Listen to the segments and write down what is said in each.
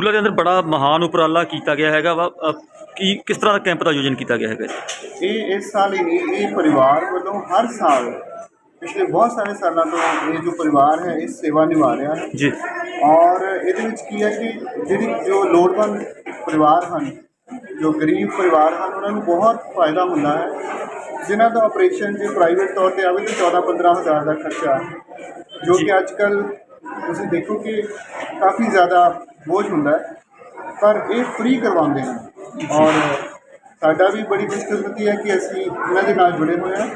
ਅੰਦਰ ਬੜਾ ਮਹਾਨ ਉਪਰਾਲਾ ਕੀਤਾ ਗਿਆ ਹੈਗਾ ਵਾ। ਅ, ਕੀ ਕਿਸ ਤਰ੍ਹਾਂ ਦਾ ਕੈਂਪ ਦਾ ਆਯੋਜਨ ਕੀਤਾ ਗਿਆ ਹੈਗਾ? ਜੀ? ਇਹ ਇਸ ਸਾਲ ਹੀ ਨਹੀਂ ਇਹ ਪਰਿਵਾਰ ਵੱਲੋਂ ਹਰ ਸਾਲ ਪਿਛਲੇ ਬਹੁਤ ਸਾਰੇ ਸਾਲਾਂ ਤੋਂ ਇਹ ਜੋ ਪਰਿਵਾਰ ਹੈ ਇਸ ਸੇਵਾ ਨਿਭਾ ਰਿਹਾ ਹੈ। ਜੀ। ਔਰ ਇਹਦੇ ਵਿੱਚ ਕੀ ਹੈ ਕਿ ਜਿਹੜੀ ਜੋ ਲੋੜਵੰਦ ਪਰਿਵਾਰ ਹਨ ਜੋ ਗਰੀਬ ਪਰਿਵਾਰ ਹਨ ਉਹਨਾਂ ਨੂੰ ਬਹੁਤ ਫਾਇਦਾ ਹੁੰਦਾ ਹੈ। ਜਿਨ੍ਹਾਂ ਦਾ ਆਪਰੇਸ਼ਨ ਜੇ ਪ੍ਰਾਈਵੇਟ ਤੌਰ ਤੇ ਆਵੇ ਤਾਂ 14 15 ਹਜ਼ਾਰ ਦਾ ਖਰਚਾ ਜੋ ਜੀ। ਕਿ ਅੱਜ ਕੱਲ ਤੁਸੀਂ ਦੇਖੋ ਕਿ ਕਾਫੀ ਜ਼ਿਆਦਾ ਬੋਝ ਹੁੰਦਾ ਹੈ ਪਰ ਇਹ ਫ੍ਰੀ ਕਰਵਾਉਂਦੇ ਹਨ। ਔਰ ਸਾਡਾ ਵੀ ਬੜੀ ਖੁਸ਼ਕਿਸਮਤੀ ਹੈ ਕਿ ਅਸੀਂ ਇਹਨਾਂ ਦੇ ਨਾਲ ਜੁੜੇ ਹੋਏ ਹਾਂ।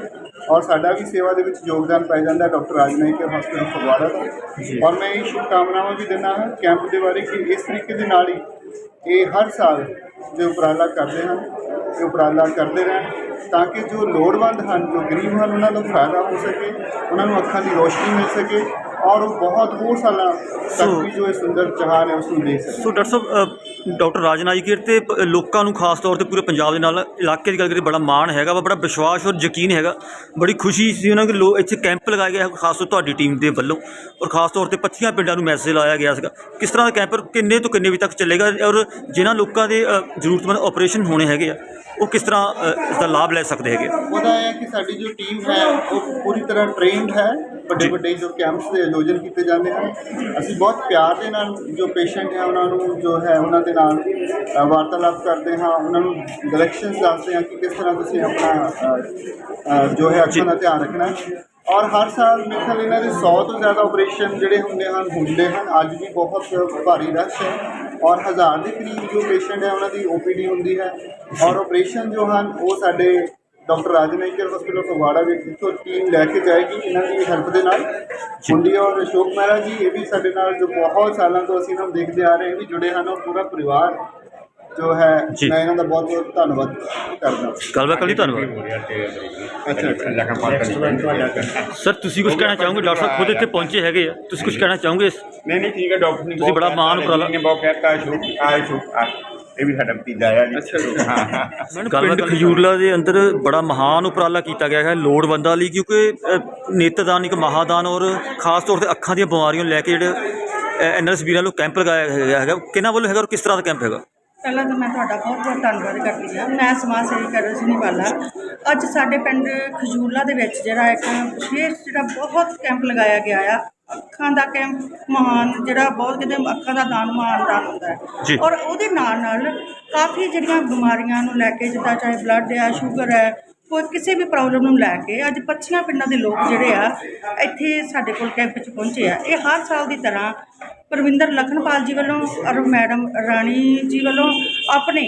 ਔਰ ਸਾਡਾ ਵੀ ਸੇਵਾ ਦੇ ਵਿੱਚ ਯੋਗਦਾਨ ਪਾਇਆ ਜਾਂਦਾ ਡਾਕਟਰ ਰਾਜਨਾਇਕ ਹਸਪਤਾਲ ਫਗਵਾੜਾ ਦਾ ਔਰ ਮੈਂ ਇਹ ਸ਼ੁਭਕਾਮਨਾਵਾਂ ਵੀ ਦਿੰਦਾ ਹਾਂ ਕੈਂਪ ਦੇ ਬਾਰੇ ਕਿ ਇਸ ਤਰੀਕੇ ਦੇ ਨਾਲ ਹੀ ਇਹ ਹਰ ਸਾਲ ਜੋ ਉਪਰਾਲਾ ਕਰਦੇ ਹਨ ਇਹ ਉਪਰਾਲਾ ਕਰਦੇ ਰਹਿਣ ਤਾਂ ਕਿ ਜੋ ਲੋੜਵੰਦ ਹਨ ਜੋ ਗਰੀਬ ਹਨ ਉਹਨਾਂ ਨੂੰ ਫਾਇਦਾ ਹੋ ਸਕੇ ਉਹਨਾਂ ਨੂੰ ਅੱਖਾਂ ਦੀ ਰੋਸ਼ਨੀ ਮਿਲ ਸਕੇ ਔਰ ਉਹ ਬਹੁਤ ਹੋਰ ਸਾਲਾਂ ਤੱਕ ਸੋ- ਵੀ ਜੋ ਇਹ ਸੁੰਦਰ ਜਹਾਨ ਹੈ ਉਸ ਨੂੰ ਦੇਖ ਸਕੇ ਸੋ ਡਾਕਟਰ ਸਾਹਿਬ ਡਾਕਟਰ ਰਾਜਨਾਈਕਰ ਤੇ ਪ- ਲੋਕਾਂ ਨੂੰ ਖਾਸ ਤੌਰ ਤੇ ਪੂਰੇ ਪੰਜਾਬ ਦੇ ਨਾਲ ਇਲਾਕੇ ਦੀ ਗੱਲ ਕਰੀਏ ਬੜਾ ਮਾਣ ਹੈਗਾ ਵਾ ਬੜਾ ਵਿਸ਼ਵਾਸ ਔਰ ਯਕੀਨ ਹੈਗਾ ਬੜੀ ਖੁਸ਼ੀ ਸੀ ਉਹਨਾਂ ਕਿ ਲੋ ਇੱਥੇ ਕੈਂਪ ਲਗਾਇਆ ਗਿਆ ਖਾਸ ਤੌਰ ਤੁਹਾਡੀ ਟੀਮ ਦੇ ਵੱਲੋਂ ਔਰ ਖਾਸ ਤੌਰ ਤੇ 25 ਪਿੰਡਾਂ ਨੂੰ ਮੈਸੇਜ ਲਾਇਆ ਗਿਆ ਸੀਗਾ ਕਿਸ ਤਰ੍ਹਾਂ ਦਾ ਕੈਂਪ ਔਰ ਕਿੰਨੇ ਤੋਂ ਕਿੰਨੇ ਵਜੇ ਤੱਕ ਚੱਲੇਗਾ ਔਰ ਜਿਨ੍ਹਾਂ ਲੋਕਾਂ ਦੇ ਅ, ਜ਼ਰੂਰਤਮੰਦ ਆਪਰੇਸ਼ਨ ਹੋਣੇ ਹੈਗੇ ਆ। ਉਹ ਕਿਸ ਤਰ੍ਹਾਂ ਅ, ਇਸ ਦਾ ਲਾਭ ਲੈ ਸਕਦੇ ਹੈਗੇ? ਉਹਦਾ ਇਹ ਹੈ ਕਿ ਸਾਡੀ ਜੋ ਟੀਮ ਹੈ ਉਹ ਪੂਰੀ ਤਰ੍ਹਾਂ ਟ੍ਰੇਨਡ ਹੈ। ਵੱਡੇ ਵੱਡੇ ਜੋ ਕੈਂਪਸ ਦੇ ਆਯੋਜਨ ਕੀਤੇ ਜਾਂਦੇ ਹਨ। ਅਸੀਂ ਬਹੁਤ ਪਿਆਰ ਦੇ ਨਾਲ ਜੋ ਪੇਸ਼ੈਂਟ ਹੈ ਉਹਨਾਂ ਨੂੰ ਜੋ ਹੈ ਉਹਨਾਂ ਦੇ ਨਾਲ ਅ, ਵਾਰਤਾਲਾਪ ਕਰਦੇ ਹਾਂ। ਉਹਨਾਂ ਨੂੰ ਡਾਇਰੈਕਸ਼ਨਸ ਦੱਸਦੇ ਹਾਂ ਕਿ ਕਿਸ ਤਰ੍ਹਾਂ ਤੁਸੀਂ ਆਪਣਾ ਅ, ਅ, ਜੋ ਹੈ ਅੱਖਾਂ ਦਾ ਧਿਆਨ ਰੱਖਣਾ ਹੈ। ਔਰ ਹਰ ਸਾਲ ਮੇਰੇ ਖਿਆਲ ਇਹਨਾਂ ਦੇ 100 ਤੋਂ ਜ਼ਿਆਦਾ ਆਪਰੇਸ਼ਨ ਜਿਹੜੇ ਹੁੰਦੇ ਹਨ ਹੁੰਦੇ ਹਨ। ਅੱਜ ਵੀ ਬਹੁਤ ਭਾਰੀ ਰਸ਼ ਹੈ ਔਰ ਹਜ਼ਾਰ ਦੇ ਕਰੀਬ ਜੋ ਪੇਸ਼ੈਂਟ ਹੈ ਉਹਨਾਂ ਦੀ ਓਪੀਡੀ ਹੁੰਦੀ ਹੈ। ਔਰ ਆਪਰੇਸ਼ਨ ਜੋ ਹਨ ਉਹ ਸਾਡੇ ਡਾਕਟਰ ਰਾਜਨੇਕਰ ਹਸਪੀਟਲ ਫਗਵਾੜਾ ਵਿੱਚ ਇੱਥੋਂ ਟੀਮ ਲੈ ਕੇ ਜਾਏਗੀ ਇਹਨਾਂ ਦੀ ਹੈਲਪ ਦੇ ਨਾਲ। ਹੁੰਦੀ ਔਰ ਅਸ਼ੋਕ ਮਹਿਰਾ ਜੀ ਇਹ ਵੀ ਸਾਡੇ ਨਾਲ ਜੋ ਬਹੁਤ ਸਾਲਾਂ ਤੋਂ ਅਸੀਂ ਇਹਨਾਂ ਨੂੰ ਦੇਖਦੇ ਆ ਰਹੇ ਵੀ ਜੁੜੇ ਹਨ ਔਰ ਪੂਰਾ ਪਰਿਵਾਰ ਜੋ ਹੈ ਜੀ। ਮੈਂ ਇਹਨਾਂ ਦਾ ਬਹੁਤ ਬਹੁਤ ਧੰਨਵਾਦ ਕਰਦਾ। ਗੱਲਬਾਤ ਕਰੀ ਧੰਨਵਾਦ। ਅੱਛਾ ਅੱਛਾ। ਸਰ ਤੁਸੀਂ ਕੁਝ ਕਹਿਣਾ ਚਾਹੋਗੇ? ਡਾਕਟਰ ਸਾਹਿਬ ਖੁਦ ਇੱਥੇ ਪਹੁੰਚੇ ਹੈਗੇ ਆ। ਤੁਸੀਂ ਕੁਝ ਕਹਿਣਾ ਚਾਹੋਗੇ? ਇਸ- ਨਹੀਂ ਨਹੀਂ ਠੀਕ ਹੈ ਡਾਕਟਰ ਨੇ ਤੁਸੀਂ ਬੜਾ ਮਾਣ ਉਪਰਾਲਾ- ਨੇ ਬਹੁਤ ਕਹਿਤਾ ਸ਼ੁਕ ਆ ਸ਼ੁਕ ਆ ਇਹ ਵੀ ਸਾਡਾ ਭਤੀਜਾ ਆ ਜੀ। ਅੱਛਾ। ਹਾਂ। ਹਾਂ ਪਿੰਡ ਖਜੂਰਲਾ ਦੇ ਅੰਦਰ ਬੜਾ ਮਹਾਨ ਉਪਰਾਲਾ ਕੀਤਾ ਗਿਆ ਹੈ ਲੋੜਵੰਦਾਂ ਲਈ ਕਿਉਂਕਿ ਅ, ਨੇਤਰਦਾਨ ਇੱਕ ਮਹਾਦਾਨ ਔਰ ਖਾਸ ਤੌਰ ਤੇ ਅੱਖਾਂ ਦੀਆਂ ਬਿਮਾਰੀਆਂ ਨੂੰ ਲੈ ਕੇ ਜਿਹੜੇ ਐਨਐਸ ਵੀਰਾਂ ਨੂੰ ਕੈਂਪ ਲਗਾਇਆ ਗਿਆ ਹੈਗਾ। ਕਿਹਨਾਂ ਵੱਲੋਂ ਹੈਗਾ ਔਰ ਕਿਸ ਤਰ੍ਹਾਂ ਦਾ ਕੈਂਪ ਹੈਗਾ? ਪਹਿਲਾਂ ਤਾਂ ਮੈਂ ਤੁਹਾਡਾ ਬਹੁਤ ਬਹੁਤ ਧੰਨਵਾਦ ਕਰਦੀ ਹਾਂ। ਮੈਂ ਸਮਾਜ ਸੇਵੀ ਕਰ ਰਜਨੀ ਵਾਲਾ ਅੱਜ ਸਾਡੇ ਪਿੰਡ ਖਜੂਰਲਾ ਦੇ ਵਿੱਚ ਜਿਹੜਾ ਇੱਕ ਵਿਸ਼ੇਸ਼ ਜਿਹੜਾ ਬਹੁਤ ਕੈਂਪ ਲਗਾਇਆ ਗਿਆ ਆ ਅੱਖਾਂ ਦਾ ਕੈਂਪ ਮਹਾਨ ਜਿਹੜਾ ਬਹੁਤ ਕਿਤੇ ਅੱਖਾਂ ਦਾ ਦਾਨ ਮਹਾਨ ਦਾਨ ਹੁੰਦਾ। ਹੈ। ਔਰ ਉਹਦੇ ਨਾਲ ਨਾਲ ਕਾਫੀ ਜਿਹੜੀਆਂ ਬਿਮਾਰੀਆਂ ਨੂੰ ਲੈ ਕੇ ਜਿੱਦਾਂ ਚਾਹੇ ਬਲੱਡ ਆ ਸ਼ੂਗਰ ਹੈ ਕੋਈ ਕਿਸੇ ਵੀ ਪ੍ਰੋਬਲਮ ਨੂੰ ਲੈ ਕੇ ਅੱਜ 25 ਪਿੰਡਾਂ ਦੇ ਲੋਕ ਜਿਹੜੇ ਆ, ਇੱਥੇ ਸਾਡੇ ਕੋਲ ਕੈਂਪ 'ਚ ਪਹੁੰਚੇ ਆ। ਇਹ ਹਰ ਸਾਲ ਦੀ ਤਰ੍ਹਾਂ ਪਰਵਿੰਦਰ ਲਖਨਪਾਲ ਜੀ ਵੱਲੋਂ ਔਰ ਮੈਡਮ ਰਾਣੀ ਜੀ ਵੱਲੋਂ ਆਪਣੇ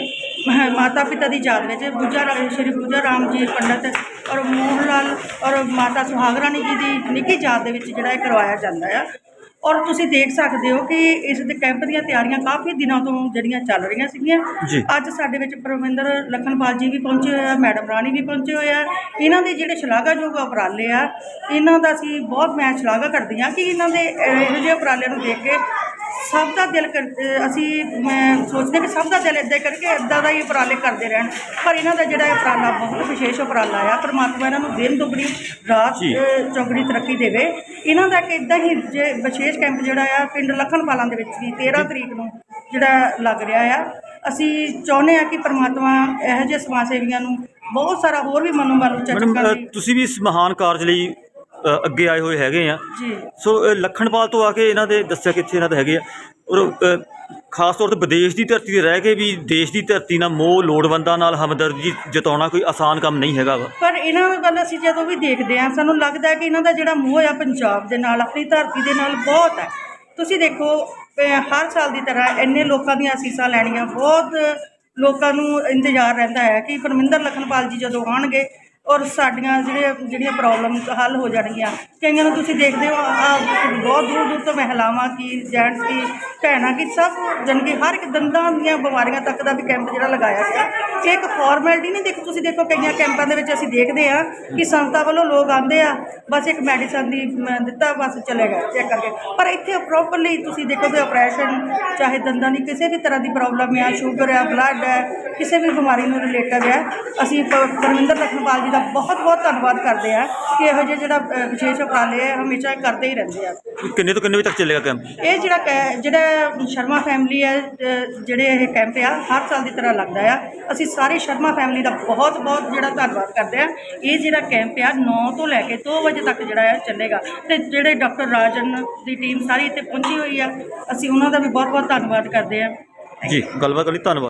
ਮਾਤਾ ਪਿਤਾ ਦੀ ਯਾਦ ਵਿੱਚ ਬੁੱਝਾ ਰਾ- ਸ਼੍ਰੀ ਬੁੱਝਾ ਰਾਮ ਜੀ ਪੰਡਤ ਔਰ ਮੋਹਨ ਲਾਲ ਔਰ ਮਾਤਾ ਸੁਹਾਗ ਰਾਣੀ ਜੀ ਦੀ ਨਿੱਕੀ ਯਾਦ ਦੇ ਵਿੱਚ ਜਿਹੜਾ ਇਹ ਕਰਵਾਇਆ ਜਾਂਦਾ ਆ। ਔਰ ਤੁਸੀਂ ਦੇਖ ਸਕਦੇ ਹੋ ਕਿ ਇਸ ਦੇ ਕੈਂਪ ਦੀਆਂ ਤਿਆਰੀਆਂ ਕਾਫੀ ਦਿਨਾਂ ਤੋਂ ਜਿਹੜੀਆਂ ਚੱਲ ਰਹੀਆਂ ਸੀਗੀਆਂ ਜੀ। ਅੱਜ ਸਾਡੇ ਵਿੱਚ ਪਰਵਿੰਦਰ ਲਖਨਪਾਲ ਜੀ ਵੀ ਪਹੁੰਚੇ ਹੋਏ ਆ ਮੈਡਮ ਰਾਣੀ ਵੀ ਪਹੁੰਚੇ ਹੋਏ ਆ ਇਹਨਾਂ ਦੇ ਜਿਹੜੇ ਸ਼ਲਾਘਾਯੋਗ ਉਪਰਾਲੇ ਆ ਇਹਨਾਂ ਦਾ ਅਸੀਂ ਬਹੁਤ ਮੈਂ ਸ਼ਲਾਘਾ ਕਰਦੀ ਹਾਂ ਕਿ ਇਹਨਾਂ ਦੇ ਅਹ, ਇਹੋ ਜਿਹੇ ਉਪਰਾਲਿਆਂ ਨੂੰ ਦੇਖ ਕੇ ਸਭ ਦਾ ਦਿਲ ਕਰ ਅਸੀਂ ਮੈਂ ਸੋਚਦੇ ਕਿ ਸਭ ਦਾ ਦਿਲ ਇੱਦਾਂ ਕਰਕੇ ਇੱਦਾਂ ਦਾ ਹੀ ਉਪਰਾਲੇ ਕਰਦੇ ਰਹਿਣ। ਪਰ ਇਹਨਾਂ ਦਾ ਜਿਹੜਾ ਉਪਰਾਲਾ ਬਹੁਤ ਵਿਸ਼ੇਸ਼ ਉਪਰਾਲਾ ਆ ਪਰਮਾਤਮਾ ਇਹਨਾਂ ਨੂੰ ਦਿਨ ਦੁਗਣੀ ਰਾਤ ਚੌਗਣੀ ਤਰੱਕੀ ਦੇਵੇ। ਇਹਨਾਂ ਦਾ ਕਿ ਇਦਾਂ ਹੀ ਜੇ ਵਿਸ਼ੇਸ਼ ਕੈਂਪ ਜਿਹੜਾ ਆ ਪਿੰਡ ਲਖਨਪਾਲਾਂ ਦੇ ਵਿੱਚ ਵੀ 13 ਤਰੀਕ ਨੂੰ ਜਿਹੜਾ ਲੱਗ ਰਿਹਾ ਆ। ਅਸੀਂ ਚਾਹੁੰਦੇ ਆ ਕਿ ਪਰਮਾਤਮਾ ਇਹੋ ਜਿਹੇ ਸਮਾਜ ਸੇਵੀਆਂ ਨੂੰ ਬਹੁਤ ਸਾਰਾ ਹੋਰ ਵੀ ਮਨੋਬਲ ਉੱਚਾ ਲਈ ਤੁਸੀਂ ਵੀ ਇਸ ਮਹਾਨ ਕਾਰਜ ਲਈ ਅ, ਅੱਗੇ ਆਏ ਹੋਏ ਹੈਗੇ ਆ। ਜੀ। ਸੋ ਅ, ਲਖਣਪਾਲ ਤੋਂ ਆ ਕੇ ਇਹਨਾਂ ਦੇ ਦੱਸਿਆ ਕਿ ਇੱਥੇ ਇਹਨਾਂ ਦੇ ਹੈਗੇ ਆ। ਔਰ ਅ, ਖਾਸ ਤੌਰ ਤੇ ਵਿਦੇਸ਼ ਦੀ ਧਰਤੀ ਤੇ ਰਹਿ ਕੇ ਵੀ ਦੇਸ਼ ਦੀ ਧਰਤੀ ਨਾਲ ਮੋਹ ਲੋੜਵੰਦਾਂ ਨਾਲ ਹਮਦਰਦੀ ਜਤਾਉਣਾ ਕੋਈ ਆਸਾਨ ਕੰਮ ਨਹੀਂ ਹੈਗਾ ਵਾ। ਪਰ ਇਹਨਾਂ ਵੱਲ ਅਸੀਂ ਜਦੋਂ ਵੀ ਦੇਖਦੇ ਹਾਂ ਸਾਨੂੰ ਲੱਗਦਾ ਹੈ ਕਿ ਇਹਨਾਂ ਦਾ ਜਿਹੜਾ ਮੋਹ ਆ ਪੰਜਾਬ ਦੇ ਨਾਲ ਆਪਣੀ ਧਰਤੀ ਦੇ ਨਾਲ ਬਹੁਤ ਹੈ। ਤੁਸੀਂ ਦੇਖੋ ਅਹ ਹਰ ਸਾਲ ਦੀ ਤਰ੍ਹਾਂ ਇੰਨੇ ਲੋਕਾਂ ਦੀਆਂ ਅਸੀਸਾਂ ਲੈਣੀਆਂ ਬਹੁਤ ਲੋਕਾਂ ਨੂੰ ਇੰਤਜ਼ਾਰ ਰਹਿੰਦਾ ਹੈ ਕਿ ਪਰਮਿੰਦਰ ਲਖਨਪਾਲ ਜੀ ਜਦੋਂ ਆਉਣਗੇ ਔਰ ਸਾਡੀਆਂ ਜਿਹੜੇ ਜਿਹੜੀਆਂ ਪ੍ਰੋਬਲਮ ਹੱਲ ਹੋ ਜਾਣਗੀਆਂ। ਕਈਆਂ ਨੂੰ ਤੁਸੀਂ ਦੇਖਦੇ ਹੋ ਬਹੁਤ ਦੂਰ ਦੂਰ ਤੋਂ ਮਹਿਲਾਵਾਂ ਕੀ ਜੈਂਟਸ ਕੀ, ਭੈਣਾਂ ਕੀ, ਸਭ ਜਾਣੀ ਹਰ ਇੱਕ ਦੰਦਾਂ ਦੀਆਂ ਬਿਮਾਰੀਆਂ ਤੱਕ ਦਾ ਵੀ ਕੈਂਪ ਜਿਹੜਾ ਲਗਾਇਆ ਗਿਆ। ਇਹ ਇੱਕ ਫਾਰਮੈਲਿਟੀ ਨਹੀਂ ਦੇਖ, ਤੁਸੀਂ ਦੇਖੋ ਕਈਆਂ ਕੈਂਪਾਂ ਦੇ ਵਿੱਚ ਅਸੀਂ ਦੇਖਦੇ ਆ ਕਿ ਸੰਸਥਾ ਵੱਲੋਂ ਲੋਕ ਆਉਂਦੇ ਆ, ਬਸ ਇੱਕ ਮੈਡੀਸਨ ਦੀ ਦਿੱਤਾ, ਬਸ ਚਲੇ ਗਏ ਚੈੱਕ ਕਰਕੇ। ਪਰ ਇੱਥੇ ਪ੍ਰੋਪਰਲੀ ਤੁਸੀਂ ਦੇਖੋ ਕਿ ਆਪਰੇਸ਼ਨ ਚਾਹੇ ਦੰਦਾਂ ਦੀ ਕਿਸੇ ਵੀ ਤਰ੍ਹਾਂ ਦੀ ਪ੍ਰੋਬਲਮ ਆ ਸ਼ੂਗਰ ਆ ਬਲੱਡ ਹੈ ਕਿਸੇ ਵੀ ਬਿਮਾਰੀ ਨੂੰ ਰਿਲੇਟਡ ਹੈ ਅਸੀਂ ਪਰਮਿੰਦਰ ਲਖਨਪਾਲ ਜੀ ਦਾ ਦਾ ਬਹੁਤ ਬਹੁਤ ਧੰਨਵਾਦ ਕਰਦੇ ਆ ਕਿ ਇਹੋ ਜਿਹੇ ਜਿਹੜਾ ਅ, ਵਿਸ਼ੇਸ਼ ਉਪਰਾਲੇ ਹੈ ਹਮੇਸ਼ਾ ਕਰਦੇ ਹੀ ਰਹਿੰਦੇ ਆ। ਕਿੰਨੇ ਤੋਂ ਕਿੰਨੇ ਵਜੇ ਤੱਕ ਚੱਲੇਗਾ ਕੈਂਪ ਇਹ ਜਿਹੜਾ ਕੈ- ਜਿਹੜਾ ਸ਼ਰਮਾ ਫੈਮਿਲੀ ਹੈ ਅ, ਜਿਹੜੇ ਇਹ ਕੈਂਪ ਆ ਹਰ ਸਾਲ ਦੀ ਤਰ੍ਹਾਂ ਲੱਗਦਾ ਆ। ਅਸੀਂ ਸਾਰੇ ਸ਼ਰਮਾ ਫੈਮਿਲੀ ਦਾ ਬਹੁਤ ਬਹੁਤ ਜਿਹੜਾ ਧੰਨਵਾਦ ਕਰਦੇ ਆ ਇਹ ਜਿਹੜਾ ਕੈਂਪ ਆ 9 ਤੋਂ ਲੈ ਕੇ 2 ਵਜੇ ਤੱਕ ਜਿਹੜਾ ਹੈ ਚੱਲੇਗਾ। ਤੇ ਜਿਹੜੇ ਡਾਕਟਰ ਰਾਜਨ ਦੀ ਟੀਮ ਸਾਰੀ ਇੱਥੇ ਪਹੁੰਚੀ ਹੋਈ ਆ ਅਸੀਂ ਉਹਨਾਂ ਦਾ ਵੀ ਬਹੁਤ ਬਹੁਤ ਧੰਨਵਾਦ ਕਰਦੇ ਆ ਜੀ ਗੱਲਬਾਤ ਲਈ ਧੰਨਵਾਦ।